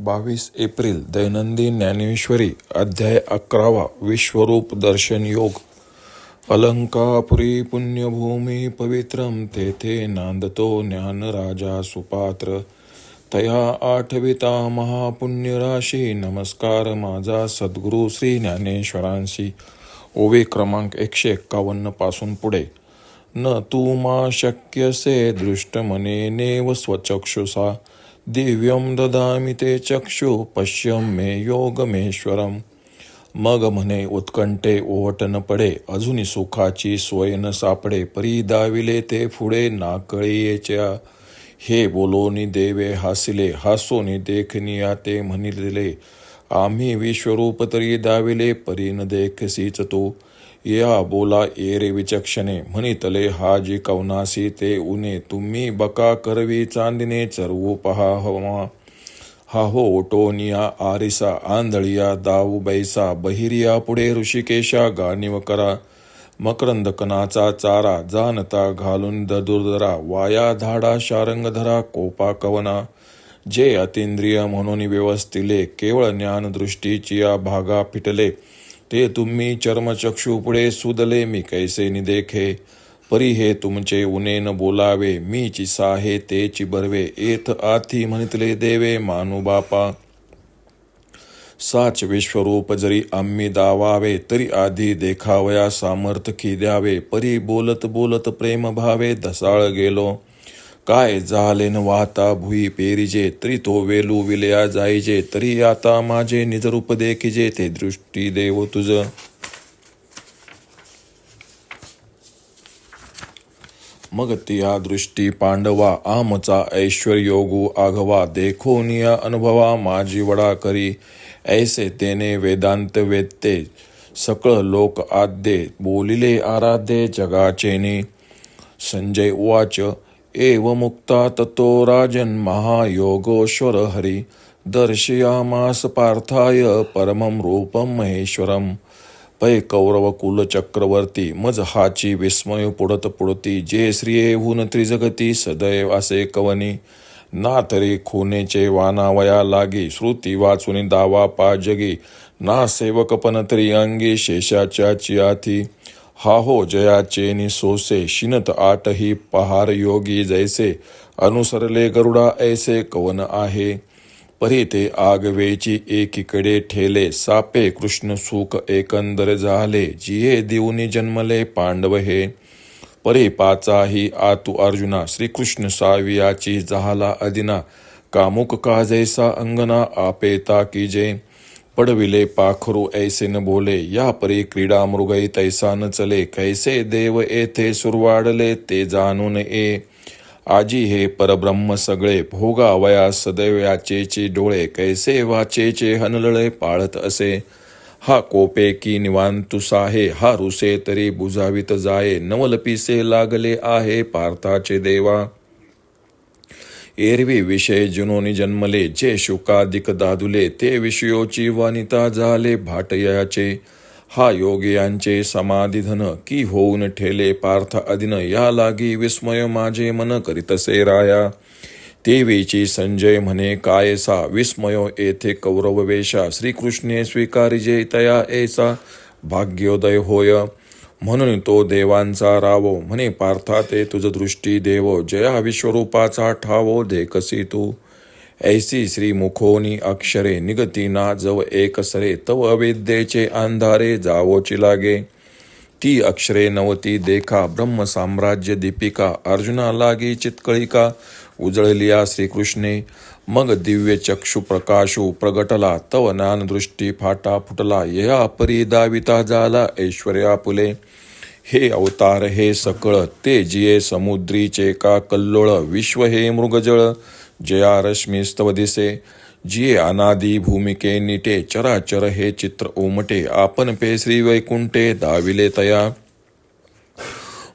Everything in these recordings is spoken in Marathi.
बावीस एप्रिल दैनंदिन ज्ञानेश्वरी अध्याय अकरावा विश्वरूप दर्शन योग. अलंकापुरी पुण्यभूमी पवित्रम तेथे नांदतो ज्ञानराजा सुपात्र. तया आठविता महापुण्यराशी नमस्कार माझा सद्गुरू श्री ज्ञानेश्वरांशी. ओवे क्रमांक एकशे एक्कावन्नपासून पुढे. न तू मा शक्यसे दृष्टमनेनेव स्वचक्षुषा. दिव्यं ददामि ते चक्षु पश्यं मे योगमेश्वरम। मग म्हणे उत्कंठे ओवटन पडे अजूनी सुखाची सोय न सापडे परी दाविले ते पुढे नाकळीयेच्या हे बोलोनी देवे हासिले हासोनी देखनिया ते म्हणिले आम्ही विश्वरूप तरी दाविले परीन न देखसीच तो या बोला एरे विचक्षणे म्हणितले हा जी कवनासी ते उने तुम्ही बका करवी चांदिने चरवू पहा हवा. हा हो ओटोनिया आरिसा आंधळिया दाऊ बैसा बहिरिया पुढे ऋषिकेशा गाणीव करा. मकरंदकनाचा चारा जानता घालून ददुर्दरा वाया धाडा शारंग धरा कोपा कवना. जे अतिंद्रिय म्हणून व्यवस्थिले केवळ ज्ञानदृष्टीची या भागा फिटले ते तुम्ही चर्मचक्षु पुढे सुदले मी कैसे निदेखे? परी हे तुमचे उनेन बोलावे मी चिसा हे ते चिबरवे एथ आथी म्हणितले देवे मानु बापा. साच विश्वरूप जरी आम्ही दावावे तरी आधी देखावया सामर्थ्य द्यावे परी बोलत बोलत प्रेम भावे धसाळ गेलो. काय झाले न वाहता भुई पेरिजे तरी तो वेलू विलया जाईजे तरी आता माझे निजरूप देखिजे ते दृष्टी देव तुझ. मग तिया दृष्टी पांडवा आमचा ऐश्वर योगू आघवा देखोनिया अनुभवा माझी वडा करी. ऐसे तेने वेदांत वेत्ते सकळ लोक आद्ये बोलिले आराध्ये जगाचेने. संजय उवाच एव मुक्ता ततो राजन महायोगोश्वर हरी दर्शयामास पार्थाय परमं रूपं महेश्वरं पै कौरव कुल चक्रवर्ती मज हाची विस्मय पुढत पुढती जे श्रियेहून त्रिजगती सदैव असे कवनी। ना तरी खुनेचे वानावया लागी। श्रुती वाचुनी दावा पाजगी ना सेवकपन तरी अंगी शेषाच्या चियाथी। हा हो जयाचे निसोसे शिनत आटही पहार योगी जैसे अनुसरले गरुडा ऐसे कवन आहे. परी ते आगवेची एकीकडे ठेले सापे कृष्ण सुख एकंदर झाले जिये देऊनी जन्मले पांडव हे. परी पाचाही आतु अर्जुना श्रीकृष्ण सावियाची झाला अदिना कामुक का जैसा अंगना आपेता की जे. पडविले पाखरू ऐसे न बोले या परी क्रीडा मृगई तैसा न चले कैसे देव येथे सुरवाडले ते जाणून ए। आजी हे परब्रह्म सगळे भोगावया सदैव याचेचे डोळे कैसे वाचेचे हनलळे पाळत असे। हा कोपे की निवांतुसाहे हा रुसे तरी बुजावित जाये नवलपिसे लागले आहे पार्थाचे देवा। एरवी विषय जुनोनी जन्मले जे शुकादिक दादुले ते विषयोची वानिता झाले भाटयाचे हा योगियांचे समाधिधन की होऊन ठेले पार्थ अदिन या लागी विस्मय माझे मन करीतसे राया. देवीची संजय म्हणे कायसा विस्मयो येथे कौरव वेशा श्रीकृष्णे स्वीकारिजे तया ऐसा. भाग्योदय होय. म्हणून तो देवांचा रावो. म्हणे पार्था ते तुझ दृष्टी देवो. जया विश्वरूपाचा ठावो दे कसी तू. ऐसी श्री मुखोनी अक्षरे निगती ना जव एकसरे तव अविद्येचे अंधारे जावोची लागे. ती अक्षरे नवती देखा. ब्रह्म साम्राज्य दीपिका. अर्जुना लागी चितकळिका. उजळलिया श्रीकृष्णे. मग दिव्य चक्षु प्रकाशो प्रगटला तव दृष्टी फाटा फुटला या परिदाविता झाला ऐश्वर्या फुले. हे अवतार हे सकळ ते जिये समुद्रीचे का कल्लोळ विश्व हे मृगजळ जया रश्मीस्तव दिसे. जिये अनादी भूमिके निटे चराचर हे चित्र उमटे आपण पे श्री वैकुंठे दाविले तया.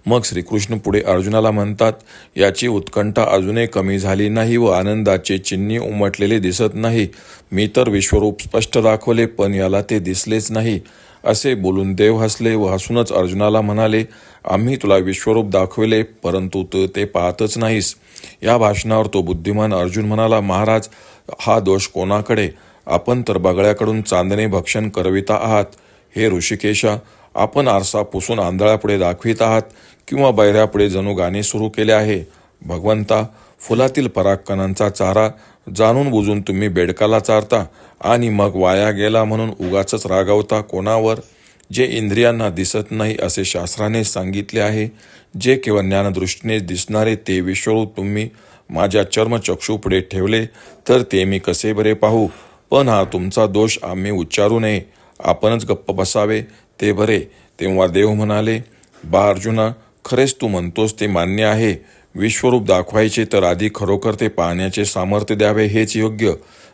मग श्रीकृष्ण पुढे अर्जुनाला म्हणतात याची उत्कंठा अजूनही कमी झाली नाही व आनंदाचे चिन्ही उमटलेले दिसत नाही. मी तर विश्वरूप स्पष्ट दाखवले पण याला ते दिसलेच नाही. असे बोलून देव हसले व हसूनच अर्जुनाला म्हणाले आम्ही तुला विश्वरूप दाखविले परंतु तू ते पाहतच नाहीस. या भाषणावर तो बुद्धिमान अर्जुन म्हणाला महाराज हा दोष कोणाकडे? आपण तर बगळ्याकडून चांदणे भक्षण करविता आहात. हे ऋषिकेशा आपण आरसा पुसून आंधळापुढे दाखवित आहात किंवा बैऱ्यापुढे जणू गाणे सुरू केले आहे. भगवंता फुलातील परागकणांचा चारा जाणून बुजून तुम्ही बेडकाला चारता आणि मग वाया गेला म्हणून उगाच रागावता कोणावर? जे इंद्रियांना दिसत नाही असे शास्त्राने सांगितले आहे. जे केवळ ज्ञानदृष्टीने दिसणारे ते विश्वरूप तुम्ही माझ्या चर्मचक्षुपुढे ठेवले तर ते मी कसे बरे पाहू? पण हा तुमचा दोष आम्ही उच्चारू नये. आपणच गप्प बसावे ते बरे. तेव्हा देव म्हणाले बा अर्जुना खरेच तू म्हणतोस ते मान्य आहे. विश्वरूप दाखवायचे तर आधी खरोखर ते पाहण्याचे सामर्थ्य द्यावे हेच योग्य.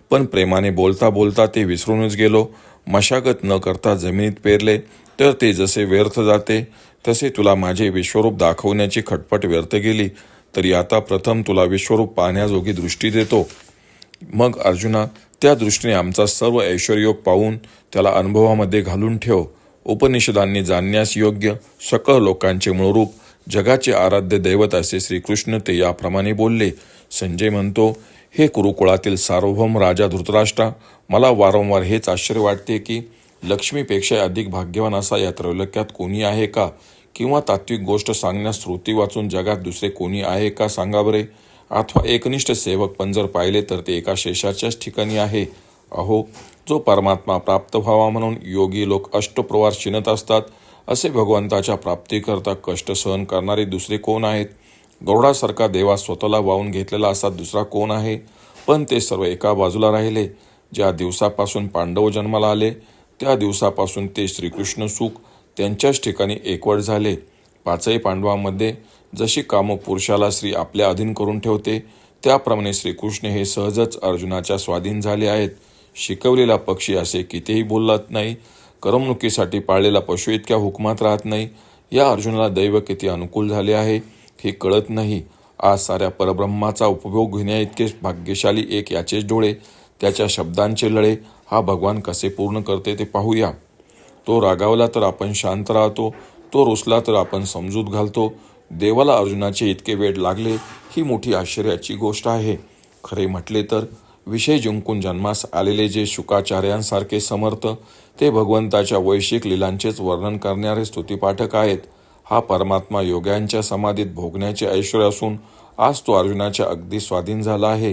पण प्रेमाने बोलता बोलता ते विसरूनच गेलो. मशागत न करता जमिनीत पेरले तर ते जसे व्यर्थ जाते तसे तुला माझे विश्वरूप दाखवण्याची खटपट व्यर्थ गेली. तरी आता प्रथम तुला विश्वरूप पाहण्याजोगी दृष्टी देतो. मग अर्जुना त्या दृष्टीने आमचा सर्व ऐश्वर्योग पाहून त्याला अनुभवामध्ये घालून ठेव. उपनिषदांनी जाणण्यास योग्य सकळ लोकांचे मूळरूप जगाचे आराध्य दैवत असे श्रीकृष्ण ते याप्रमाणे बोलले. संजय म्हणतो हे कुरुकुळातील सार्वभौम राजा धृतराष्ट्रा मला वारंवार हेच आश्चर्य वाटते की लक्ष्मीपेक्षा अधिक भाग्यवान असा या त्रैलोक्यात कोणी आहे का? किंवा तात्विक गोष्ट सांगण्यास श्रुती वाचून जगात दुसरे कोणी आहे का? सांगा बरे. अथवा एकनिष्ठ सेवक पण जर पाहिले तर ते एका शेषाच्याच ठिकाणी आहे. अहो जो परमात्मा प्राप्त व्हावा म्हणून योगी लोक अष्टप्रवार शिणत असतात असे भगवंताच्या प्राप्तीकरता कष्ट सहन करणारे दुसरे कोण आहेत? गौडासारखा देवा स्वतःला वाहून घेतलेला असा दुसरा कोण आहे? पण ते सर्व एका बाजूला राहिले. ज्या दिवसापासून पांडव जन्माला आले त्या दिवसापासून ते श्रीकृष्ण सुख त्यांच्याच ठिकाणी एकवट झाले. पाचही पांडवांमध्ये जशी कामक पुरुषाला श्री आपल्या अधीन करून ठेवते त्याप्रमाणे श्रीकृष्ण हे सहजच अर्जुनाच्या स्वाधीन झाले आहेत. शिकवलेला पक्षी असे कितीही बोलत नाही करमणुकीसाठी पाळलेला पशु इतक्या हुकमात राहत नाही. या अर्जुनाला दैव किती अनुकूल झाले आहे हे कळत नाही. आज साऱ्या परब्रह्माचा उपभोग घेण्या इतके भाग्यशाली एक याचेच डोळे त्याच्या शब्दांचे लढे हा भगवान कसे पूर्ण करते ते पाहूया. तो रागावला तर आपण शांत राहतो तो रुसला तर आपण समजूत घालतो. देवाला अर्जुनाचे इतके वेळ लागले ही मोठी आश्चर्याची गोष्ट आहे. खरे म्हटले तर विषय जिंकून जन्मास आलेले जे शुकाचार्यांसारखे समर्थ ते भगवंताच्या वैश्विक लिलांचेच वर्णन करणारे स्तुतीपाठक आहेत. हा परमात्मा योग्यांच्या समाधीत भोगण्याचे ऐश्वर असून आज तो अर्जुनाच्या अगदी स्वाधीन झाला आहे.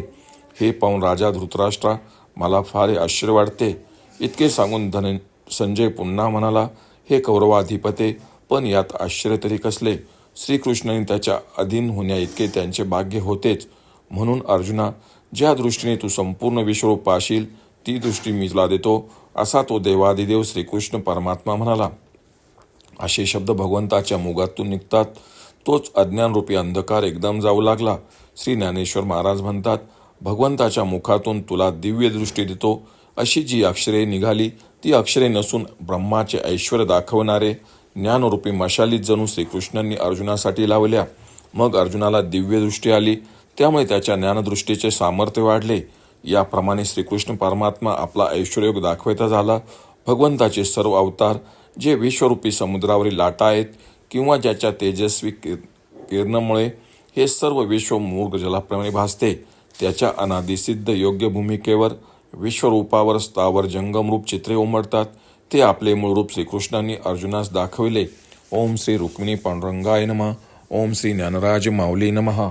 हे पाहून राजा धृतराष्ट्रा मला फार आश्चर्य वाटते. इतके सांगून धन संजय पुन्हा म्हणाला हे कौरवाधिपते पण यात आश्चर्य तरी कसले? श्रीकृष्णाने त्याच्या अधीन होण्याइतके त्यांचे भाग्य होतेच. म्हणून अर्जुना ज्या दृष्टीने तू संपूर्ण विश्वरूप पाशील ती दृष्टी मी तुला देतो असा तो देवादिदेव श्रीकृष्ण परमात्मा म्हणाला. असे शब्द भगवंताच्या मुगातून निघतात. तोच अज्ञानरूपी अंधकार एकदम जाऊ लागला. श्री ज्ञानेश्वर महाराज म्हणतात भगवंताच्या मुखातून तुला दिव्य दृष्टी देतो. अशी जी अक्षरे निघाली ती अक्षरे नसून ब्रह्माचे ऐश्वर दाखवणारे ज्ञानरूपी मशालीत जणू श्रीकृष्णांनी अर्जुनासाठी लावल्या. मग अर्जुनाला दिव्य दृष्टी आली. त्यामुळे त्याच्या ज्ञानदृष्टीचे सामर्थ्य वाढले. याप्रमाणे श्रीकृष्ण परमात्मा आपला ऐश्वर्योग दाखवता झाला. भगवंताचे सर्व अवतार जे विश्वरूपी समुद्रावरील लाटा आहेत किंवा ज्याच्या तेजस्वी किर किरणामुळे हे सर्व विश्व मूर्ग जलाप्रमाणे भासते त्याच्या अनादिसिद्ध योग्य भूमिकेवर विश्वरूपावर स्थावर जंगमरूप चित्रे उमटतात ते आपले मूळ रूप श्रीकृष्णांनी अर्जुनास दाखविले. ओम श्री रुक्मिणी पांडुरंगाय नमः. ओम श्री ज्ञानराज माऊली नमः.